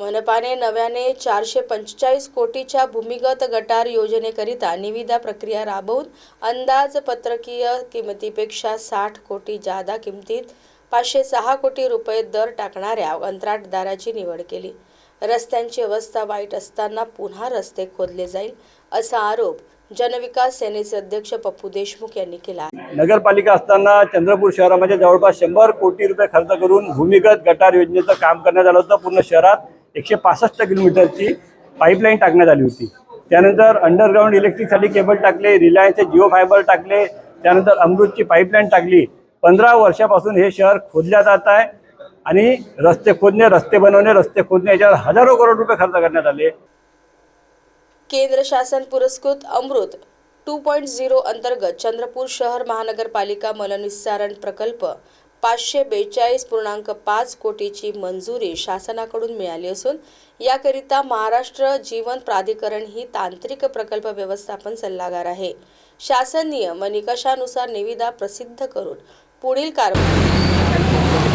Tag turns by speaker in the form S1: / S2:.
S1: मनपाने नव्याने चारशे पंचेचाळीस कोटीच्या भूमिगत गटार योजनेकरिता निविदा प्रक्रिया राबवून अंदाजपत्रकीय किमतीपेक्षा साठ कोटी जादा किमतीत पाचशे सहा कोटी रुपये दर टाकणाऱ्या कंत्राटदाराची निवड केली. रस्त्यांची अवस्था वाईट असताना पुन्हा रस्ते खोदले जाईल असा आरोप जनविकास सेनेचे अध्यक्ष पप्पू देशमुख यांनी केला.
S2: नगरपालिका असताना चंद्रपूर शहरामध्ये जवळपास शंभर कोटी रुपये खर्च करून भूमिगत गटार योजनेचं काम करण्यात आलं होतं. पूर्ण शहरात एकशे पासष्ट किलोमीटरची पाईपलाईन टाकण्यात आली होती. त्यानंतर अंडरग्राऊंड इलेक्ट्रिकसाठी केबल टाकले रिलायन्सचे जिओ फायबर टाकले त्यानंतर अमृतची पाईपलाईन टाकली. पंधरा वर्षापासून हे शहर खोदल्या जात आहे आणि रस्ते खोदणे रस्ते बनवणे रस्ते खोदणे याच्यावर हजारो करोड रुपये खर्च करण्यात आले.
S1: केंद्र शासन पुरस्कृत अमृत टू पॉईंट झिरो अंतर्गत चंद्रपूर शहर महानगरपालिका मलनिस्सारण प्रकल्प पाचशे बेचाळीस पूर्णांक पाच कोटीची मंजुरी शासनाकडून मिळाली असून याकरिता महाराष्ट्र जीवन प्राधिकरण ही तांत्रिक प्रकल्प व्यवस्थापन सल्लागार आहे. शासन नियम व निकषानुसार निविदा प्रसिद्ध करून पुढील कारवाई